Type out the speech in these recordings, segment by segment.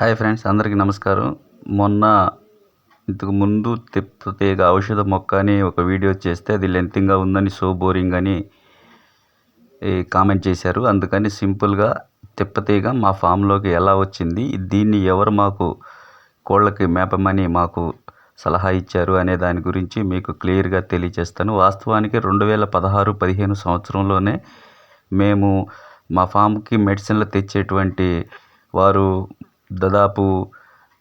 Hi friends అందరికీ నమస్కారం. మొన్న ఇంతకు ముందు తిప్పతీగ ఔషధ మొక్క అని ఒక వీడియో చేస్తే అది లెంతింగ్గా ఉందని సో బోరింగ్ అని కామెంట్ చేశారు. అందుకని సింపుల్గా తిప్పతీగ మా ఫామ్లోకి ఎలా వచ్చింది దీన్ని ఎవరు మాకు కోళ్ళకి మేపమని మాకు సలహా ఇచ్చారు అనే దాని గురించి మీకు క్లియర్గా తెలియజేస్తాను. వాస్తవానికి రెండు వేల పదహారు పదిహేను సంవత్సరంలోనే మేము మా ఫామ్కి మెడిసిన్లు తెచ్చేటువంటి వారు దాదాపు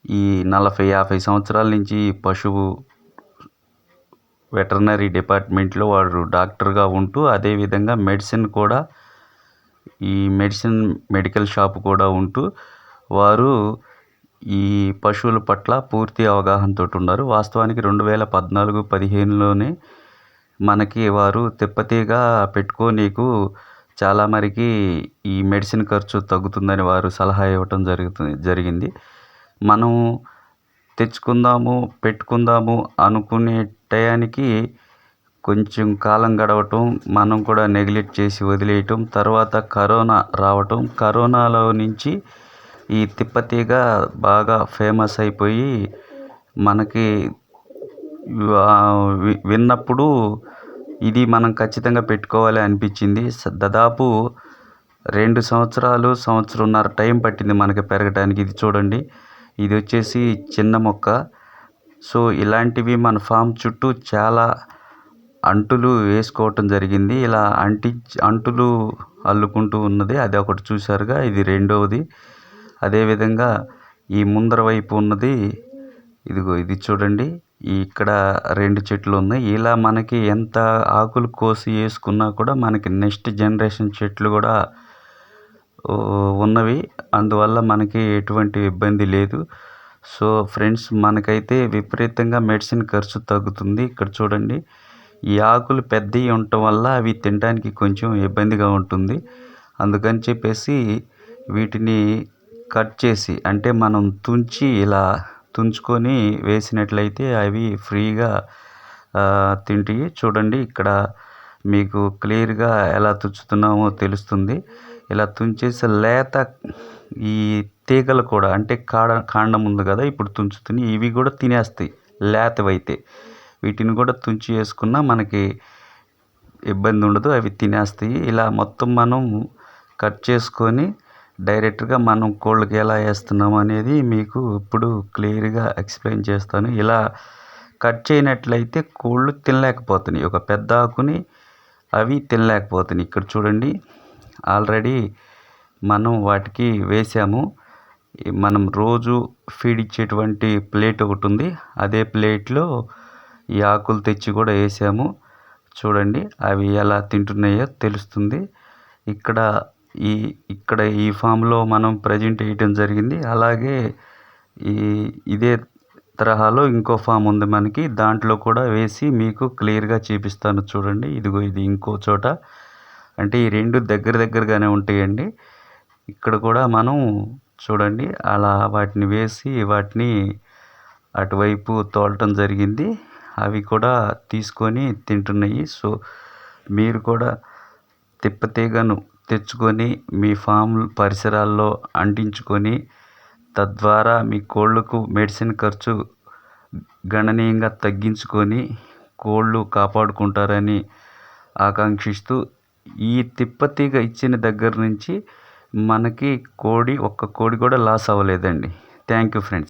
ఈ నలభై యాభై సంవత్సరాల నుంచి పశువు వెటర్నరీ డిపార్ట్మెంట్లో వాడు డాక్టర్గా ఉంటూ అదేవిధంగా మెడిసిన్ కూడా ఈ మెడిసిన్ మెడికల్ షాప్ కూడా ఉంటూ వారు ఈ పశువుల పట్ల పూర్తి అవగాహనతో ఉన్నారు. వాస్తవానికి రెండు వేల పద్నాలుగు పదిహేనులోనే మనకి వారు తిప్పతీగా పెట్టుకో నీకు చాలా మరికి ఈ మెడిసిన్ ఖర్చు తగ్గుతుందని వారు సలహా ఇవ్వటం జరుగుతుంది జరిగింది. మనం తెచ్చుకుందాము పెట్టుకుందాము అనుకునే టయానికి కొంచెం కాలం గడవటం మనం కూడా నెగ్లెక్ట్ చేసి వదిలేయటం తర్వాత కరోనా రావటం కరోనాలో నుంచి ఈ తిప్పతీగ బాగా ఫేమస్ అయిపోయి మనకి విన్నప్పుడు ఇది మనం ఖచ్చితంగా పెట్టుకోవాలి అనిపించింది. దాదాపు రెండు సంవత్సరాలు సంవత్సరంన్నర టైం పట్టింది మనకి పెరగటానికి. ఇది చూడండి. ఇది వచ్చేసి చిన్న మొక్క. సో ఇలాంటివి మన ఫామ్ చుట్టూ చాలా అంటులు వేసుకోవటం జరిగింది. ఇలా అంటి అంటులు అల్లుకుంటూ ఉన్నది. అది ఒకటి చూసారుగా ఇది రెండవది. అదేవిధంగా ఈ ముందర వైపు ఉన్నది. ఇదిగో ఇది చూడండి. ఇక్కడ రెండు చెట్లు ఉన్నాయి. ఇలా మనకి ఎంత ఆకులు కోసి వేసుకున్నా కూడా మనకి నెక్స్ట్ జనరేషన్ చెట్లు కూడా ఉన్నవి. అందువల్ల మనకి ఎటువంటి ఇబ్బంది లేదు. సో ఫ్రెండ్స్ మనకైతే విపరీతంగా మెడిసిన్ ఖర్చు తగ్గుతుంది. ఇక్కడ చూడండి. ఈ ఆకులు పెద్దవి ఉండటం వల్ల అవి తినడానికి కొంచెం ఇబ్బందిగా ఉంటుంది. అందుకని చెప్పేసి వీటిని కట్ చేసి అంటే మనం తుంచి ఇలా తుంచుకొని వేసినట్లయితే అవి ఫ్రీగా తింటాయి చూడండి ఇక్కడ మీకు క్లియర్గా ఎలా తుంచుతున్నామో తెలుస్తుంది. ఇలా తుంచేసి లేత ఈ తీగలు కూడా అంటే కాడ కాండం ఉంది కదా ఇప్పుడు తుంచుతుని ఇవి కూడా తినేస్తాయి లేతవైతే. వీటిని కూడా తుంచి వేసుకున్నా మనకి ఇబ్బంది ఉండదు అవి తినేస్తాయి. ఇలా మొత్తం మనం కట్ చేసుకొని డైరెక్ట్గా మనం కోళ్ళకి ఎలా వేస్తున్నాం అనేది మీకు ఇప్పుడు క్లియర్గా ఎక్స్ప్లెయిన్ చేస్తాను. ఇలా కట్ చేయనట్లయితే కోళ్ళు తినలేకపోతున్నాయి. ఒక పెద్ద ఆకుని అవి తినలేకపోతున్నాయి. ఇక్కడ చూడండి ఆల్రెడీ మనం వాటికి వేసాము. మనం రోజు ఫీడ్ ఇచ్చేటువంటి ప్లేట్ ఒకటి ఉంది. అదే ప్లేట్లో ఈ ఆకులు తెచ్చి కూడా వేసాము. చూడండి అవి ఎలా తింటున్నాయో తెలుస్తుంది. ఇక్కడ ఈ ఇక్కడ ఈ ఫామ్లో మనం ప్రజెంట్ వేయటం జరిగింది. అలాగే ఈ ఇదే తరహాలో ఇంకో ఫామ్ ఉంది మనకి. దాంట్లో కూడా వేసి మీకు క్లియర్గా చూపిస్తాను చూడండి. ఇదిగో ఇది ఇంకో చోట. అంటే ఈ రెండు దగ్గర దగ్గరగానే ఉంటాయండి. ఇక్కడ కూడా మనం చూడండి. అలా వాటిని వేసి వాటిని అటువైపు తోలటం జరిగింది. అవి కూడా తీసుకొని తింటున్నాయి. సో మీరు కూడా తిప్పతీగను తెచ్చుకొని మీ ఫామ్ పరిసరాల్లో అంటించుకొని తద్వారా మీ కోళ్ళకు మెడిసిన్ ఖర్చు గణనీయంగా తగ్గించుకొని కోళ్ళు కాపాడుకుంటారని ఆకాంక్షిస్తూ ఈ తిప్పతీగ ఇచ్చిన దగ్గర నుంచి మనకి కోడి ఒక్క కోడి కూడా లాస్ అవ్వలేదండి. Thank you friends.